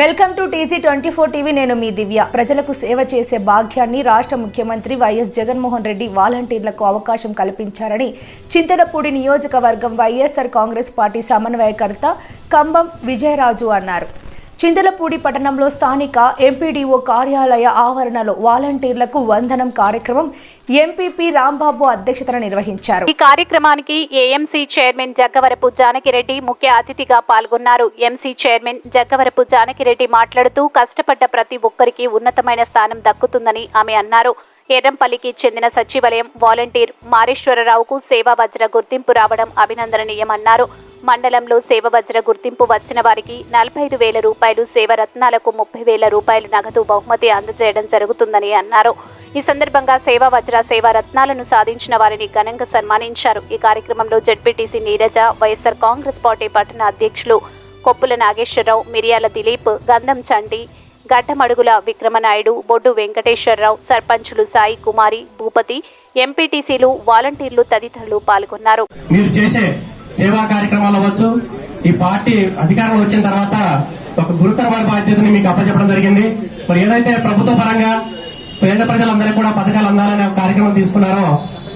Welcome to TG twenty four TV. నేను మీ దివ్య. ప్రజలకు సేవ చేసే భాగ్యాన్ని రాష్ట్ర ముఖ్యమంత్రి వైఎస్ జగన్మోహన్ రెడ్డి వాలంటీర్లకు అవకాశం కల్పించారని చింతలపూడి నియోజకవర్గం వైఎస్ఆర్ కాంగ్రెస్ పార్టీ సమన్వయకర్త కంబం విజయరాజు అన్నారు. చింతలపూడి పట్టణంలో స్థానిక ఎంపీడీఓ కార్యాలయ ఆవరణలో వాలంటీర్లకు వందనం కార్యక్రమం ఎంపీపీ రాంబాబు అధ్యక్షతన నిర్వహించారు. ఈ కార్యక్రమానికి ఏఎంసీ చైర్మన్ జగ్గవరపు జానకిరెడ్డి ముఖ్య అతిథిగా పాల్గొన్నారు. ఎంసీ చైర్మన్ జగ్గవరపు జానకిరెడ్డి మాట్లాడుతూ కష్టపడ్డ ప్రతి ఒక్కరికి ఉన్నతమైన స్థానం దక్కుతుందని ఆమె అన్నారు. ఎర్రంపల్లికి చెందిన సచివాలయం వాలంటీర్ మారేశ్వరరావుకు సేవా వజ్ర గుర్తింపు రావడం అభినందనీయమన్నారు. మండలంలో సేవ వజ్ర గుర్తింపు వచ్చిన వారికి నలభై ఐదు వేల రూపాయలు సేవరత్నాలకు ముప్పై వేల రూపాయలు నగదు బహుమతి అందజేయడం జరుగుతుందని అన్నారు. ఈ సందర్భంగా సేవా వజ్ర సేవా రత్నాలను సాధించిన వారిని ఘనంగా సన్మానించారు. ఈ కార్యక్రమంలో ZPTC Neeraja YSR Congress party పట్టణ అధ్యక్షులు కొప్పుల నాగేశ్వరరావు మిరియాల దిలీప్ గంధం చండి గడ్డమడుగుల విక్రమనాయుడు బొడ్డు వెంకటేశ్వరరావు సర్పంచులు సాయి కుమారి భూపతి ఎంపీటీసీలు వాలంటీర్లు తదితరులు పాల్గొన్నారు. మీరు చేసే సేవా కార్యక్రమాలు అవ్వచ్చు. ఈ పార్టీ అధికారంలో వచ్చిన తర్వాత ఒక గురుతరమైన బాధ్యతని మీకు అప్పచెప్పడం జరిగింది. మరి ఏదైతే ప్రభుత్వ పరంగా పేద ప్రజలందరికీ కూడా పథకాలు అందాలనే ఒక కార్యక్రమం తీసుకున్నారో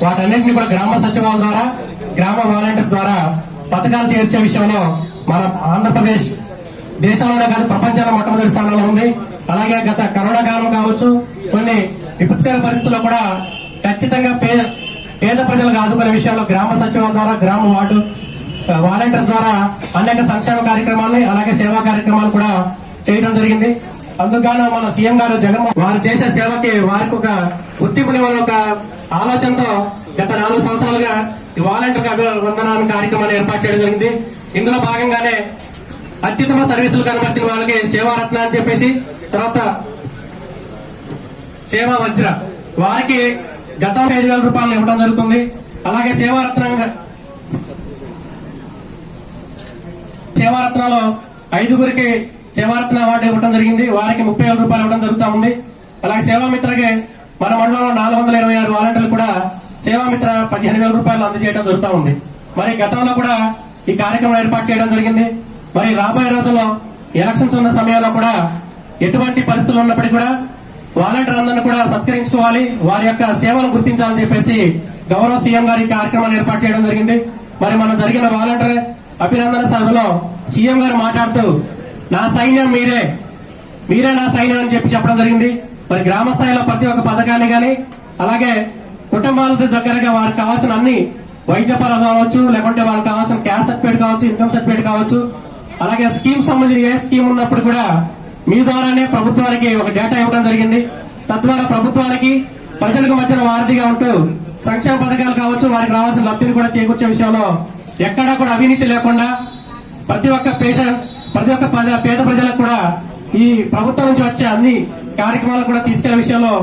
వాటన్నింటినీ కూడా గ్రామ సచివాల ద్వారా గ్రామ వాలంటీర్స్ ద్వారా పథకాలు చేర్చే విషయంలో మన ఆంధ్రప్రదేశ్ దేశంలోనే కాదు ప్రపంచంలో మొట్టమొదటి స్థానంలో ఉంది. అలాగే గత కరోనా కాలం కావచ్చు కొన్ని విపత్కర పరిస్థితుల్లో కూడా ఖచ్చితంగా పే పేద ప్రజలకు ఆదుకునే విషయంలో గ్రామ సచివాల ద్వారా గ్రామ వార్డు వాలంటీర్స్ ద్వారా అనేక సంక్షేమ కార్యక్రమాలు అలాగే సేవా కార్యక్రమాలు కూడా చేయడం జరిగింది. అందుకని మన సీఎం గారు జగన్మోహన్ వారు చేసే సేవకి వారికి ఒక గుర్తింపునివ్వాలని ఒక ఆలోచనతో గత నాలుగు సంవత్సరాలుగా ఈ వాలంటీర్ అభివందనాన్ని కార్యక్రమాన్ని ఏర్పాటు చేయడం జరిగింది. ఇందులో భాగంగానే అత్యుత్తమ సర్వీసులు కనబర్చిన వాళ్ళకి సేవారత్న అని చెప్పేసి తర్వాత సేవా వజ్ర. వారికి గతం ఐదు వేల రూపాయలు ఇవ్వడం జరుగుతుంది. అలాగే సేవారత్నంగా సేవారత్నాలో ఐదుగురికి సేవారత్న అవార్డు ఇవ్వడం జరిగింది. వారికి ముప్పై వేల రూపాయలు ఇవ్వడం జరుగుతూ ఉంది. అలాగే సేవామిత్రకి మన మండలంలో నాలుగు వందల ఇరవై ఆరు వాలంటీర్లు కూడా సేవామిత్ర పదిహేను వేల రూపాయలు అందజేయడం జరుగుతూ ఉంది. మరి గతంలో కూడా ఈ కార్యక్రమం ఏర్పాటు చేయడం జరిగింది. మరి రాబోయే రోజుల్లో ఎలక్షన్స్ ఉన్న సమయంలో కూడా ఎటువంటి పరిస్థితులు ఉన్నప్పటికీ కూడా వాలంటీర్ అందరిని కూడా సత్కరించుకోవాలి. వారి యొక్క సేవలు గుర్తించాలని చెప్పేసి గౌరవ సీఎం గారి కార్యక్రమాన్ని ఏర్పాటు చేయడం జరిగింది. మరి మనం జరిగిన వాలంటీర్ అభినందన సభలో సీఎం గారు మాట్లాడుతూ నా సైన్యం మీరే. మీరే నా సైన్యం అని చెప్పి చెప్పడం జరిగింది. మరి గ్రామ స్థాయిలో ప్రతి ఒక్క పథకాన్ని కానీ అలాగే కుటుంబాల దగ్గరగా వారికి కావాల్సిన అన్ని వైద్య పరం కావచ్చు లేకుంటే వారికి కావాల్సిన క్యాష్ సర్టిఫికేట్ కావచ్చు ఇన్కమ్ సర్టిఫికేట్ కావచ్చు అలాగే స్కీమ్ సంబంధించిన ఏ స్కీమ్ ఉన్నప్పుడు కూడా మీ ద్వారానే ప్రభుత్వానికి ఒక డేటా ఇవ్వడం జరిగింది. తద్వారా ప్రభుత్వానికి ప్రజలకు మధ్యన వారధిగా ఉంటూ సంక్షేమ పథకాలు కావచ్చు వారికి రావాల్సిన లబ్ధిని కూడా చేకూర్చే విషయంలో ఎక్కడా కూడా అవినీతి లేకుండా ప్రతి ఒక్క పేషెంట్ ప్రతి ఒక్క పేద ప్రజలకు కూడా ఈ ప్రభుత్వం నుంచి వచ్చే అన్ని కార్యక్రమాలు కూడా తీసుకెళ్ళే విషయంలో